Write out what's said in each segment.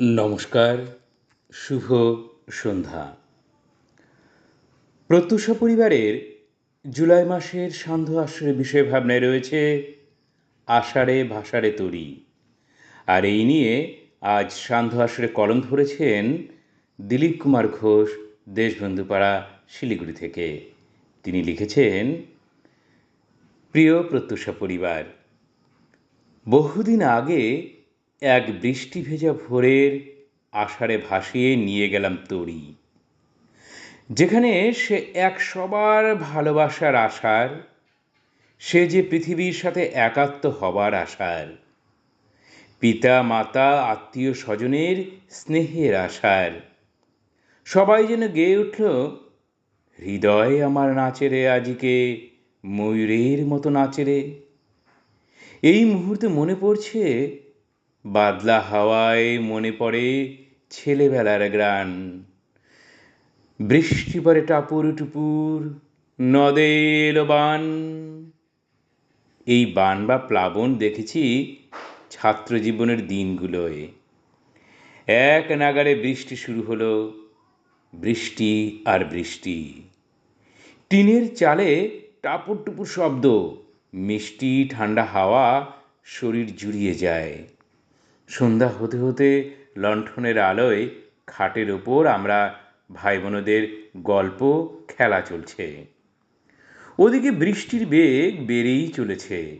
নমস্কার, শুভ সন্ধ্যা। প্রত্যুষা পরিবারের জুলাই মাসের সান্ধ্য আশ্রয়ের বিষয় ভাবনায় রয়েছে আষাঢ়ে ভাষারে তরি। আর এই নিয়ে আজ সান্ধ্য আশ্রয়ে কলম ধরেছেন দিলীপ কুমার ঘোষ, দেশবন্ধুপাড়া, শিলিগুড়ি থেকে। তিনি লিখেছেন, প্রিয় প্রত্যুষা পরিবার, বহুদিন আগে এক বৃষ্টি ভেজা ভোরের আষাঢ়ে ভাসিয়ে নিয়ে গেলাম তরি। যেখানে সে এক সবার ভালোবাসার আশার সে যে পৃথিবীর সাথে একাত্ম হবার আশার পিতা, মাতা, আত্মীয় স্বজনের স্নেহের আশার সবাই যেন গেয়ে উঠল, হৃদয় আমার নাচেরে আজিকে, ময়ূরের মতো নাচেরে এই মুহূর্তে মনে পড়ছে বাদলা হাওয়ায় মনে পড়ে ছেলেবেলার গ্রান বৃষ্টি পরে টাপুর টুপুর, নদে এলো বান। এই বান বা প্লাবন দেখেছি ছাত্র জীবনের দিনগুলোয়। এক নাগারে বৃষ্টি শুরু হলো, বৃষ্টি আর বৃষ্টি। টিনের চালে টাপুর টুপুর শব্দ, মিষ্টি ঠান্ডা হাওয়া শরীর জুড়িয়ে যায়। সন্ধ্যা হতে হতে লণ্ঠনের আলোয় খাটের ওপর আমরা ভাই বোনদের গল্প, খেলা চলছে। ওদিকে বৃষ্টির বেগ বেড়েই চলেছে।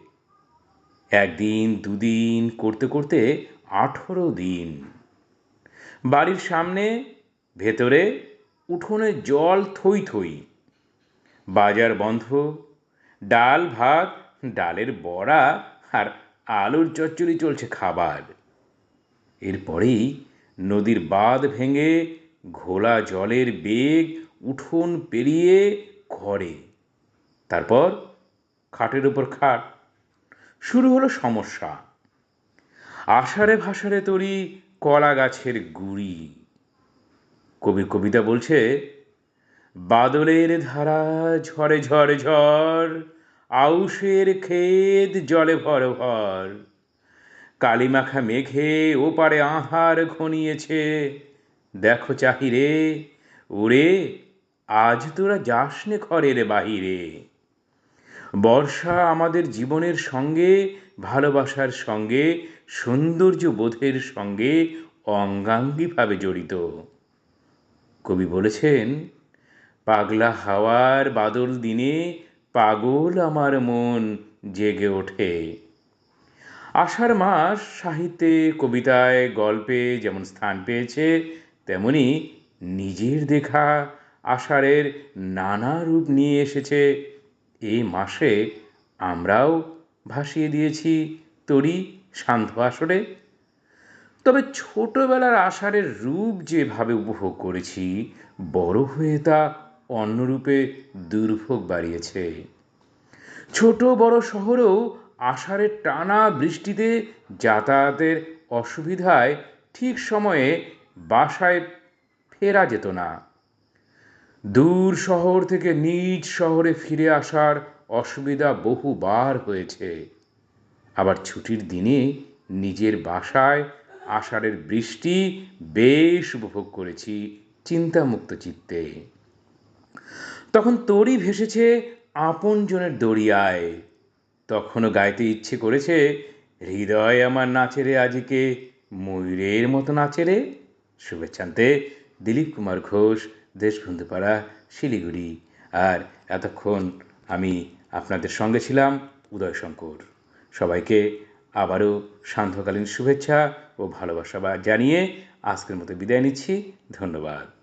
একদিন, দুদিন, করতে করতে আঠেরো দিন। বাড়ির সামনে, ভেতরে উঠোনে জল থই থই। বাজার বন্ধ, ডাল ভাত, ডালের বড়া আর আলুর চচ্চড়ি চলছে খাবার। এরপরেই নদীর বাঁধ ভেঙে ঘোলা জলের বেগ উঠোন পেরিয়ে ঘরে। তারপর খাটের উপর খাট। শুরু হলো সমস্যা। আষাঢ়ে ভাষারে তরি কলা গাছের গুড়ি। কবির কবিতা বলছে, বাদলের ধারা ঝড়ে ঝড় ঝড়, আউশের ক্ষেত জলে ভর ভর। কালিমাখা মেঘে ওপারে আহার ঘনিয়েছে। দেখো চাহিরে ওরে আজ তোরা যাস নে ঘরের বাহিরে। বর্ষা আমাদের জীবনের সঙ্গে, ভালোবাসার সঙ্গে, সৌন্দর্য বোধের সঙ্গে অঙ্গাঙ্গিভাবে জড়িত। কবি বলেছেন, পাগলা হাওয়ার বাদল দিনে পাগল আমার মন জেগে ওঠে। আষাঢ় মাস সাহিত্যে, কবিতায়, গল্পে যেমন স্থান পেয়েছে, তেমনি নিজের দেখা আষাঢ়ের নানা রূপ নিয়ে এসেছে। এই মাসে আমরাও ভাসিয়ে দিয়েছি তরি সান্ধ্য আসরে। তবে ছোটবেলার আষাঢ়ের রূপ যেভাবে উপভোগ করেছি, বড় হয়ে তা অন্যরূপে দুর্ভোগ বাড়িয়েছে। ছোট বড় শহরেও আষাঢ়ের টানা বৃষ্টিতে যাতায়াতের অসুবিধায় ঠিক সময়ে বাসায় ফেরা যেত না। দূর শহর থেকে নিজ শহরে ফিরে আসার অসুবিধা বহুবার হয়েছে। আবার ছুটির দিনে নিজের বাসায় আষাঢ়ের বৃষ্টি বেশ উপভোগ করেছি চিন্তামুক্ত চিত্তে। তখন তরি ভেসেছে আপনজনের দরিয়ায় তখনও গাইতে ইচ্ছে করেছে, হৃদয় আমার নাচেরে আজিকে, ময়ূরের মতো নাচেরে শুভেচ্ছান্তে দিলীপ কুমার ঘোষ দেশবন্ধুপাড়া শিলিগুড়ি। আর এতক্ষণ আমি আপনাদের সঙ্গে ছিলাম উদয় শঙ্কর। সবাইকে আবারও সান্ধ্যকালীন শুভেচ্ছা ও ভালোবাসা জানিয়ে আজকের মতো বিদায় নিচ্ছি। ধন্যবাদ।